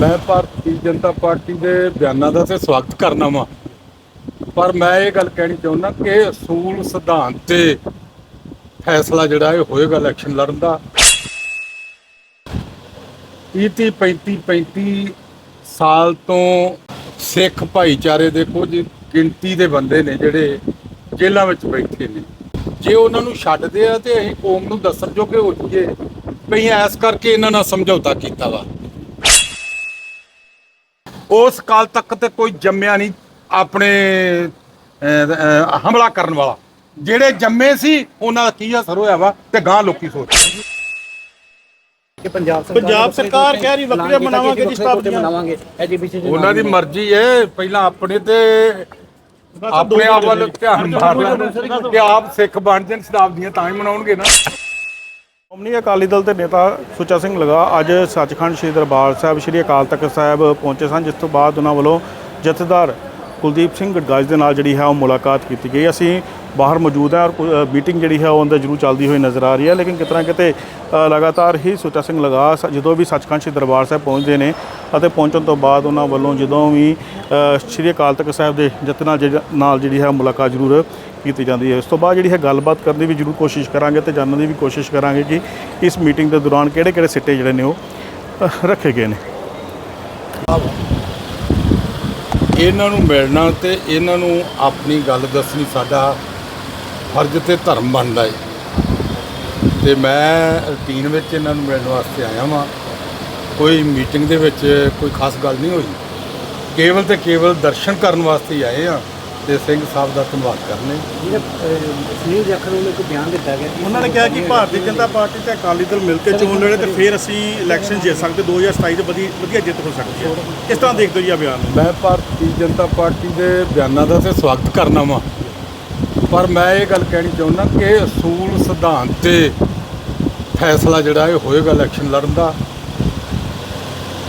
ਮੈਂ ਭਾਰਤੀ ਜਨਤਾ ਪਾਰਟੀ ਦੇ ਬਿਆਨਾਂ ਦਾ ਤੇ ਸਵਾਗਤ ਕਰਨਾ ਵਾਂ। ਪਰ ਮੈਂ ਇਹ ਗੱਲ ਕਹਿਣੀ ਚਾਹੁੰਦਾ ਕਿ ਅਸੂਲ ਸਿਧਾਂਤ ਤੇ ਫੈਸਲਾ ਜਿਹੜਾ ਇਹ ਹੋਏਗਾ ਇਲੈਕਸ਼ਨ ਲੜਨ ਦਾ। 30 35 35 ਸਾਲ ਤੋਂ ਸਿੱਖ ਭਾਈਚਾਰੇ ਦੇ ਕੁਝ ਗਿਣਤੀ ਦੇ ਬੰਦੇ ਨੇ ਜਿਹੜੇ ਜੇਲ੍ਹਾਂ ਵਿੱਚ ਬੈਠੇ ਨੇ। ਜੇ ਉਹਨਾਂ ਨੂੰ ਛੱਡਦੇ ਆ ਤੇ ਅਸੀਂ ਕੌਮ ਨੂੰ ਦੱਸਣ ਜੋਗੇ ਹੋ ਜਾਈਏ। ਵੀ ਇਸ ਕਰਕੇ ਇਹਨਾਂ ਨਾਲ ਸਮਝੌਤਾ ਕੀਤਾ ਵਾ। ਉਸ ਕਾਲ ਤੱਕ ਤੇ ਕੋਈ ਜੰਮਿਆ ਨਹੀਂ ਆਪਣੇ ਹਮਲਾ ਕਰਨ ਵਾਲਾ। ਜਿਹੜੇ ਜੰਮੇ ਸੀ ਉਹਨਾਂ ਦਾ ਕੀ ਅਸਰ ਹੋਇਆ ਵਾ ਤੇ ਗਾਂ ਲੋਕੀ ਸੋਚਦੇ ਕਿ ਪੰਜਾਬ ਸਰਕਾਰ ਪੰਜਾਬ ਸਰਕਾਰ ਕਹਿ ਰਹੀ ਵੱਖਰੀਆਂ ਮਨਾਵਾਂਗੇ ਜੀ ਸਟਾਪ ਮਨਾਵਾਂਗੇ। ਐਜੀਬਿਸ਼ਨ ਉਹਨਾਂ ਦੀ ਮਰਜ਼ੀ ਹੈ ਪਹਿਲਾਂ ਆਪਣੇ ਤੇ ਆਪਣੇ ਆਪ ਵੱਲ ਧਿਆਨ ਮਾਰ ਲੈਣ। ਕਿ ਆਪ ਸਿੱਖ ਬਣ ਜਾਣ ਸ਼ਤਾਬਦੀਆਂ ਤਾਂ ਹੀ ਮਨਾਉਣਗੇ ਨਾ। ਸ਼੍ਰੋਮਣੀ ਅਕਾਲੀ ਦਲ ਦੇ ਨੇਤਾ ਸੁੱਚਾ ਸਿੰਘ ਲਗਾ ਅੱਜ ਸੱਚਖੰਡ ਸ੍ਰੀ ਦਰਬਾਰ ਸਾਹਿਬ, ਸ੍ਰੀ ਅਕਾਲ ਤਖਤ ਸਾਹਿਬ ਪਹੁੰਚੇ ਸਨ, ਜਿਸ ਤੋਂ ਬਾਅਦ ਉਹਨਾਂ ਵੱਲੋਂ ਜਥੇਦਾਰ ਕੁਲਦੀਪ ਸਿੰਘ ਗੜਗਾਜ ਦੇ ਨਾਲ ਜਿਹੜੀ ਹੈ ਉਹ ਮੁਲਾਕਾਤ ਕੀਤੀ ਗਈ। ਅਸੀਂ ਬਾਹਰ ਮੌਜੂਦ ਹਾਂ ਔਰ ਮੀਟਿੰਗ ਜਿਹੜੀ ਹੈ ਉਹ ਅੰਦਰ ਜ਼ਰੂਰ ਚੱਲਦੀ ਹੋਈ ਨਜ਼ਰ ਆ ਰਹੀ ਹੈ, ਲੇਕਿਨ ਕਿਤਨਾ ਕਿਤੇ ਲਗਾਤਾਰ ਹੀ ਸੁੱਚਾ ਸਿੰਘ ਲਗਾ ਸ- ਜਦੋਂ ਵੀ ਸੱਚਖੰਡ ਸ੍ਰੀ ਦਰਬਾਰ ਸਾਹਿਬ ਪਹੁੰਚਦੇ ਨੇ ਅਤੇ ਪਹੁੰਚਣ ਤੋਂ ਬਾਅਦ ਉਹਨਾਂ ਵੱਲੋਂ ਜਦੋਂ ਵੀ ਸ੍ਰੀ ਅਕਾਲ ਤਖਤ ਸਾਹਿਬ ਦੇ ਜਥੇ ਨਾਲ ਨਾਲ ਜਿਹੜੀ ਹੈ ਮੁਲਾਕਾਤ ਜ਼ਰੂਰ ਕੀਤੀ ਜਾਂਦੀ ਹੈ। ਇਸ ਤੋਂ ਬਾਅਦ ਜਿਹੜੀ ਹੈ ਗੱਲਬਾਤ ਕਰਨ ਦੀ ਵੀ ਜ਼ਰੂਰ ਕੋਸ਼ਿਸ਼ ਕਰਾਂਗੇ ਤੇ ਜਾਣਨ ਦੀ ਵੀ ਕੋਸ਼ਿਸ਼ ਕਰਾਂਗੇ ਕਿ ਇਸ ਮੀਟਿੰਗ ਦੇ ਦੌਰਾਨ ਕਿਹੜੇ ਕਿਹੜੇ ਸਿੱਟੇ ਜਿਹੜੇ ਨੇ ਉਹ ਰੱਖੇ ਗਏ ਨੇ। ਇਹਨਾਂ ਨੂੰ ਮਿਲਣਾ ਤੇ ਇਹਨਾਂ ਨੂੰ ਆਪਣੀ ਗੱਲ ਦੱਸਣੀ ਸਾਡਾ ਫਰਜ਼ ਤੇ ਧਰਮ ਬਣਦਾ ਹੈ ਤੇ ਮੈਂ ਰੂਟੀਨ ਵਿੱਚ ਇਹਨਾਂ ਨੂੰ ਮਿਲਣ ਵਾਸਤੇ ਆਇਆ ਵਾਂ। ਕੋਈ ਮੀਟਿੰਗ ਦੇ ਵਿੱਚ ਕੋਈ ਖਾਸ ਗੱਲ ਨਹੀਂ ਹੋਈ। ਕੇਵਲ ਤੇ ਕੇਵਲ ਦਰਸ਼ਨ ਕਰਨ ਵਾਸਤੇ ਹੀ ਆਏ ਆ। ਤੇ ਸਿੰਘ ਸਾਹਿਬ ਦਾ ਧੰਨਵਾਦ ਕਰਨੇ। ਜਿਹੜਾ ਸੁਨੀਲ ਜਾਖੜ ਨੂੰ ਇੱਕ ਬਿਆਨ ਦਿੱਤਾ ਗਿਆ ਕਿ ਉਹਨਾਂ ਨੇ ਕਿਹਾ ਕਿ ਭਾਰਤੀ ਜਨਤਾ ਪਾਰਟੀ ਤੇ ਅਕਾਲੀ ਦਲ ਮਿਲ ਕੇ ਚੋਣ ਲੜੇ ਤੇ ਫਿਰ ਅਸੀਂ ਇਲੈਕਸ਼ਨ ਜਿੱਤ ਸਕਦੇ 2027 ਚ ਵਧੀ- ਵਧੀਆ ਜਿੱਤ ਹੋ ਸਕਦੀ ਹੈ। ਕਿਸ ਤਰ੍ਹਾਂ ਦੇਖਦੇ ਹੋ ਜੀ ਇਹ ਬਿਆਨ ਮੈਂ ਭਾਰਤੀ ਜਨਤਾ ਪਾਰਟੀ ਦੇ ਬਿਆਨਾਂ ਦਾ ਤੇ ਸਵਾਗਤ ਕਰਨਾ ਵਾਂ। ਪਰ ਮੈਂ ਇਹ ਗੱਲ ਕਹਿਣੀ ਚਾਹੁੰਦਾ ਕਿ ਅਸੂਲ ਸਿਧਾਂਤ ਤੇ ਫੈਸਲਾ ਜਿਹੜਾ ਇਹ ਹੋਏਗਾ ਇਲੈਕਸ਼ਨ ਲੜਨ ਦਾ।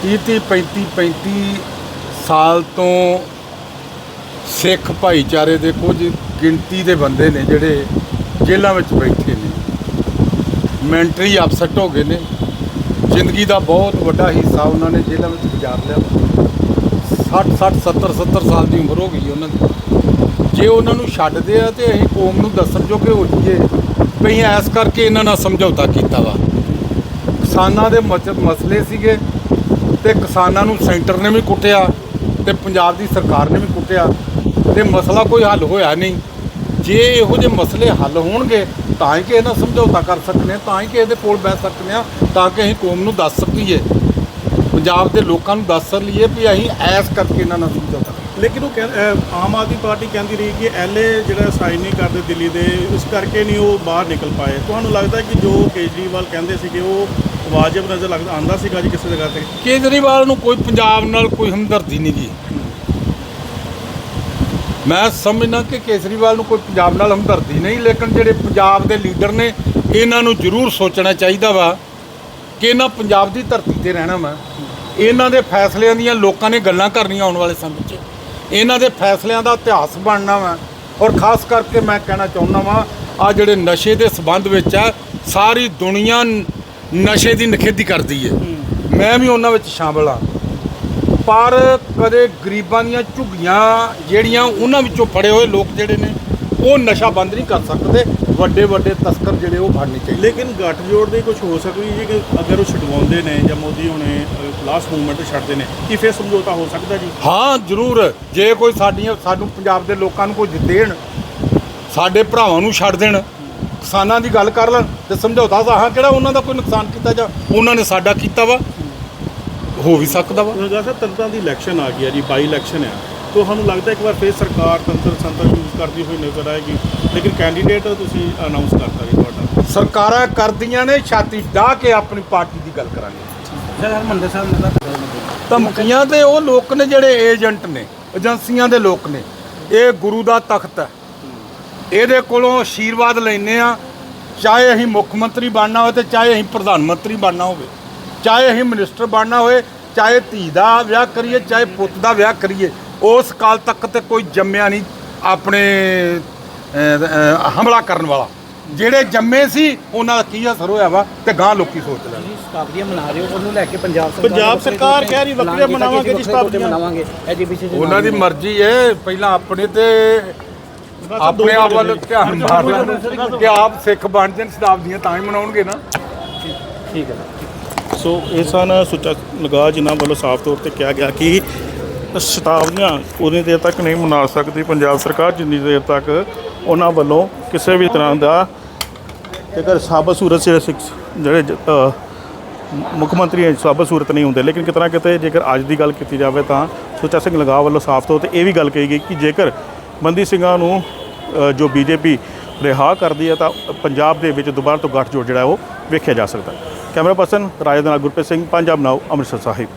30 35 35 ਸਾਲ ਤੋਂ ਸਿੱਖ ਭਾਈਚਾਰੇ ਦੇ ਕੁਝ ਗਿਣਤੀ ਦੇ ਬੰਦੇ ਨੇ ਜਿਹੜੇ ਜੇਲ੍ਹਾਂ ਵਿੱਚ ਬੈਠੇ ਨੇ। ਮੈਂਟਰੀ ਅਪਸੈਟ ਹੋ ਗਏ ਨੇ। ਜ਼ਿੰਦਗੀ ਦਾ ਬਹੁਤ ਵੱਡਾ ਹਿੱਸਾ ਉਹਨਾਂ ਨੇ ਜੇਲ੍ਹਾਂ ਵਿੱਚ ਗੁਜ਼ਾਰ ਲਿਆ। 60 60 70 70 ਸਾਲ ਦੀ ਉਮਰ ਹੋ ਗਈ ਉਹਨਾਂ ਦੀ। ਜੇ ਉਹਨਾਂ ਨੂੰ ਛੱਡਦੇ ਆ ਤੇ ਅਸੀਂ ਕੌਮ ਨੂੰ ਦੱਸਣ ਜੋਗੇ ਹੋ ਜਾਈਏ। ਵੀ ਐਸ ਕਰਕੇ ਇਹਨਾਂ ਨਾਲ ਸਮਝੌਤਾ ਕੀਤਾ ਵਾ। ਕਿਸਾਨਾਂ ਦੇ ਮਚ- ਮਸਲੇ ਸੀਗੇ ਤੇ ਕਿਸਾਨਾਂ ਨੂੰ ਸੈਂਟਰ ਨੇ ਵੀ ਕੁੱਟਿਆ। ਤੇ ਪੰਜਾਬ ਦੀ ਸਰਕਾਰ ਨੇ ਵੀ ਕੁੱਟਿਆ ਤੇ ਮਸਲਾ ਕੋਈ ਹੱਲ ਹੋਇਆ ਨਹੀਂ। ਜੇ ਇਹੋ ਜਿਹੇ ਮਸਲੇ ਹੱਲ ਹੋਣਗੇ, ਤਾਂ ਹੀ ਕਿਸੇ ਨਾਲ ਸਮਝੌਤਾ ਕਰ ਸਕਨੇ ਆ, ਤਾਂ ਹੀ ਕਿਸੇ ਦੇ ਕੋਲ ਬਹਿ ਸਕਨੇ ਆ, ਤਾਂ ਕਿ ਅਸੀਂ ਕੌਮ ਨੂੰ ਦੱਸ ਸਕੀਏ। ਪੰਜਾਬ ਦੇ ਲੋਕਾਂ ਨੂੰ ਦੱਸ ਲਈਏ ਵੀ ਅਸੀਂ ਐਸ ਕਰਕੇ ਇਹਨਾਂ ਨਾਲ ਸਮਝੌਤਾ ਲੇਕਿਨ ਉਹ ਕਹਿ- ਆਮ ਆਦਮੀ ਪਾਰਟੀ ਕਹਿੰਦੀ ਰਹੀ ਕਿ ਐਲਏ ਜਿਹੜਾ ਸਾਈਨ ਨਹੀਂ ਕਰਦੇ ਦਿੱਲੀ ਦੇ, ਇਸ ਕਰਕੇ ਨਹੀਂ ਉਹ ਬਾਹਰ ਨਿਕਲ ਪਾਏ। ਤੁਹਾਨੂੰ ਲੱਗਦਾ ਕਿ ਜੋ ਕੇਜਰੀਵਾਲ ਕਹਿੰਦੇ ਸੀਗੇ, ਉਹ ਵਾਜਬ ਨਜ਼ਰ ਲੱਗਦਾ, ਆਂਦਾ ਸੀਗਾ ਜੀ ਕਿਸੇ ਜਗ੍ਹਾ ਤੇ। ਕੇਜਰੀਵਾਲ ਨੂੰ ਕੋਈ ਪੰਜਾਬ ਨਾਲ ਕੋਈ ਹਮਦਰਦੀ ਨਹੀਂ ਗੀ ਮੈਂ ਸਮਝਦਾ ਕਿ ਕੇਜਰੀਵਾਲ ਨੂੰ ਕੋਈ ਪੰਜਾਬ ਨਾਲ ਹਮਦਰਦੀ ਨਹੀਂ, ਲੇਕਿਨ ਜਿਹੜੇ ਪੰਜਾਬ ਦੇ ਲੀਡਰ ਨੇ, ਇਹਨਾਂ ਨੂੰ ਜ਼ਰੂਰ ਸੋਚਣਾ ਚਾਹੀਦਾ ਵਾ ਕਿ ਇਹਨਾਂ ਪੰਜਾਬ ਦੀ ਧਰਤੀ ਤੇ ਰਹਿਣਾ ਵਾ। ਇਹਨਾਂ ਦੇ ਫੈਸਲਿਆਂ ਦੀਆਂ ਲੋਕਾਂ ਨੇ ਗੱਲਾਂ ਕਰਨੀਆਂ ਆਉਣ ਵਾਲੇ ਸਮੇਂ 'ਚ ਇਹਨਾਂ ਦੇ ਫੈਸਲਿਆਂ ਦਾ ਇਤਿਹਾਸ ਬਣਨਾ ਵਾ। ਔਰ ਖਾਸ ਕਰਕੇ ਮੈਂ ਕਹਿਣਾ ਚਾਹੁੰਦਾ ਵਾਂ ਆ ਜਿਹੜੇ ਨਸ਼ੇ ਦੇ ਸਬੰਧ ਵਿੱਚ ਆ, ਸਾਰੀ ਦੁਨੀਆ ਨਸ਼ੇ ਦੀ ਨਿਖੇਧੀ ਕਰਦੀ ਹੈ ਮੈਂ ਵੀ ਉਹਨਾਂ ਵਿੱਚ ਸ਼ਾਮਲ ਆ ਪਰ ਕਦੇ ਗਰੀਬਾਂ ਦੀਆਂ ਝੁੱਗੀਆਂ ਜਿਹੜੀਆਂ ਉਹਨਾਂ ਵਿੱਚੋਂ ਫੜੇ ਹੋਏ ਲੋਕ ਜਿਹੜੇ ਨੇ ਉਹ ਨਸ਼ਾ ਬੰਦ ਨਹੀਂ ਕਰ ਸਕਦੇ। ਵੱਡੇ ਵੱਡੇ ਤਸਕਰ ਜਿਹੜੇ ਉਹ ਫੜਨੇ ਚਾਹੀਦੇ। ਲੇਕਿਨ ਗੱਠਜੋੜ ਦੀ ਕੁਝ ਹੋ ਸਕਦੀ ਹੈ ਕਿ ਅਗਰ ਉਹ ਛਡਵਾਉਂਦੇ ਨੇ ਜਾਂ ਮੋਦੀ ਹੁਣੇ ਲਾਸਟ ਮੂਵਮੈਂਟ ਛੱਡਦੇ ਨੇ ਕੀ ਫਿਰ ਸਮਝੌਤਾ ਹੋ ਸਕਦਾ ਜੀ? ਹਾਂ ਜ਼ਰੂਰ। ਜੇ ਕੋਈ ਸਾਡੀਆਂ ਸਾਨੂੰ ਪੰਜਾਬ ਦੇ ਲੋਕਾਂ ਨੂੰ ਕੋਈ ਦੇਣ ਸਾਡੇ ਭਰਾਵਾਂ ਨੂੰ ਛੱਡ ਦੇਣ ਕਿਸਾਨਾਂ ਦੀ ਗੱਲ ਕਰ ਲੈਣ ਤੇ ਸਮਝੌਤਾ ਸਾਹਾਂ ਕਿਹੜਾ ਉਹਨਾਂ ਦਾ ਕੋਈ ਨੁਕਸਾਨ ਕੀਤਾ ਜਾਂ ਉਹਨਾਂ ਨੇ ਸਾਡਾ ਕੀਤਾ ਵਾ? ਹੋ ਵੀ ਸਕਦਾ ਵਾ। ਉਹਨਾਂ ਸਾਹਿਬ ਤੰਤਰਾਂ ਦੀ ਇਲੈਕਸ਼ਨ ਆ ਗਈ ਹੈ ਜੀ ਬਾਈ ਇਲੈਕਸ਼ਨ ਹੈ ਤੁਹਾਨੂੰ ਲੱਗਦਾ ਇੱਕ ਵਾਰ ਫਿਰ ਸਰਕਾਰ ਤੰਤਰ ਸੰਤਰ ਯੂਜ਼ ਕਰਦੀ ਹੋਈ ਨਜ਼ਰ ਆਏਗੀ। ਲੇਕਿਨ ਕੈਂਡੀਡੇਟ ਤੁਸੀਂ ਅਨਾਉਂਸ ਕਰਤਾ ਜੀ ਤੁਹਾਡਾ। ਸਰਕਾਰਾਂ ਕਰਦੀਆਂ ਨੇ ਛਾਤੀ ਢਾਹ ਕੇ ਆਪਣੀ ਪਾਰਟੀ ਦੀ ਗੱਲ ਕਰਾਂਗੇ। ਸਰ ਹਰਮੰਦਰ ਸਾਹਿਬ ਨੇ ਤਾਂ ਧਮਕੀਆਂ ਤੇ ਉਹ ਲੋਕ ਨੇ ਜਿਹੜੇ ਏਜੰਟ ਨੇ ਏਜੰਸੀਆਂ ਦੇ ਲੋਕ ਨੇ। ਇਹ ਗੁਰੂ ਦਾ ਤਖਤ ਹੈ। ਇਹਦੇ ਕੋਲੋਂ ਆਸ਼ੀਰਵਾਦ ਲੈਨੇ ਆ ਚਾਹੇ ਅਸੀਂ ਮੁੱਖ ਮੰਤਰੀ ਬਣਨਾ ਹੋਵੇ ਤੇ ਚਾਹੇ ਅਸੀਂ ਪ੍ਰਧਾਨ ਮੰਤਰੀ ਬਣਨਾ ਹੋਵੇ। ਚਾਹੇ ਅਸੀਂ ਮਿਨਿਸਟਰ ਬਣਨਾ ਹੋਵੇ ਚਾਹੇ ਧੀ ਦਾ ਵਿਆਹ ਕਰੀਏ ਚਾਹੇ ਪੁੱਤ ਦਾ ਵਿਆਹ ਕਰੀਏ ਉਸ ਕਾਲ ਤੱਕ ਤੇ ਕੋਈ ਜੰਮਿਆ ਨਹੀਂ ਆਪਣੇ ਹਮਲਾ ਕਰਨ ਵਾਲਾ। ਜਿਹੜੇ ਜੰਮੇ ਸੀ ਉਹਨਾਂ ਦਾ ਕੀ ਅਸਰ ਹੋਇਆ ਵਾ ਤੇ ਗਾਂ ਲੋਕੀ ਸੋਚ ਲੈਣ। ਸ਼ਤਾਬਦੀਆਂ ਮਨਾ ਰਹੇ ਹੋ ਉਹਨੂੰ ਲੈ ਕੇ ਪੰਜਾਬ ਸਰਕਾਰ ਪੰਜਾਬ ਸਰਕਾਰ ਕਹਿ ਰਹੀ ਵੱਖਰੇ ਮਨਾਵਾਂਗੇ ਜੀ ਸ਼ਤਾਬਦੀਆਂ। ਮਨਾਵਾਂਗੇ ਐਜੀਬਿਸ਼ਨ ਉਹਨਾਂ ਦੀ ਮਰਜ਼ੀ ਹੈ ਪਹਿਲਾਂ ਆਪਣੇ ਤੇ ਆਪਣੇ ਆਪ ਵੱਲ ਧਿਆਨ ਮਾਰ ਲੈਣ। ਕਿ ਆਪ ਸਿੱਖ ਬਣ ਜਾਣ ਸ਼ਤਾਬਦੀਆਂ ਤਾਂ ਹੀ ਮਨਾਉਣਗੇ ਨਾ। ਠੀਕ ਹੈ। ਸੋ ਇਹ ਸਨ ਸੁੱਚਾ ਲਗਾ ਜਿਨ੍ਹਾਂ ਵੱਲੋਂ ਸਾਫ਼ ਤੌਰ ਤੇ ਕਿਹਾ ਗਿਆ ਕਿ ਸ਼ਤਾਬਦੀਆਂ ਉਨੀ ਦੇਰ ਤੱਕ ਨਹੀਂ ਮਨਾ ਸਕਦੀ। ਪੰਜਾਬ ਸਰਕਾਰ ਜਿੰਨੀ ਦੇਰ ਤੱਕ ਉਹਨਾਂ ਵੱਲੋਂ ਕਿਸੇ ਵੀ ਤਰ੍ਹਾਂ ਦਾ ਜੇਕਰ ਸਾਬਤ ਸੂਰਤ ਜਿਹੜੇ ਸਿੱਖ ਜਿਹੜੇ ਮੁੱਖ ਮੰਤਰੀ ਹੈ, ਸਾਬਤ ਸੂਰਤ ਨਹੀਂ ਹੁੰਦੇ। ਲੇਕਿਨ ਕਿਤਨਾ ਕਿਤੇ ਜੇਕਰ ਅੱਜ ਦੀ ਗੱਲ ਕੀਤੀ ਜਾਵੇ ਤਾਂ ਸੁੱਚਾ ਸਿੰਘ ਲਗਾ ਵੱਲੋਂ ਸਾਫ਼ ਤੌਰ ਤੇ ਇਹ ਵੀ ਗੱਲ ਕਹੀ ਗਈ ਕਿ ਜੇਕਰ ਬੰਦੀ ਸਿੰਘਾਂ ਨੂੰ ਅ, ਜੋ ਬੀਜੇਪੀ ਰਿਹਾ ਕਰਦੀ ਹੈ ਤਾਂ ਪੰਜਾਬ ਦੇ ਵਿੱਚ ਦੁਬਾਰਾ ਤੋਂ ਗੱਠਜੋੜ ਜਿਹੜਾ ਉਹ ਵੇਖਿਆ ਜਾ ਸਕਦਾ ਕੈਮਰਾ ਪਰਸਨ ਰਾਜਾ ਦੇ ਨਾਲ ਗੁਰਪ੍ਰੀਤ ਸਿੰਘ ਪੰਜਾਬ ਨਾਓ ਅੰਮ੍ਰਿਤਸਰ ਸਾਹਿਬ।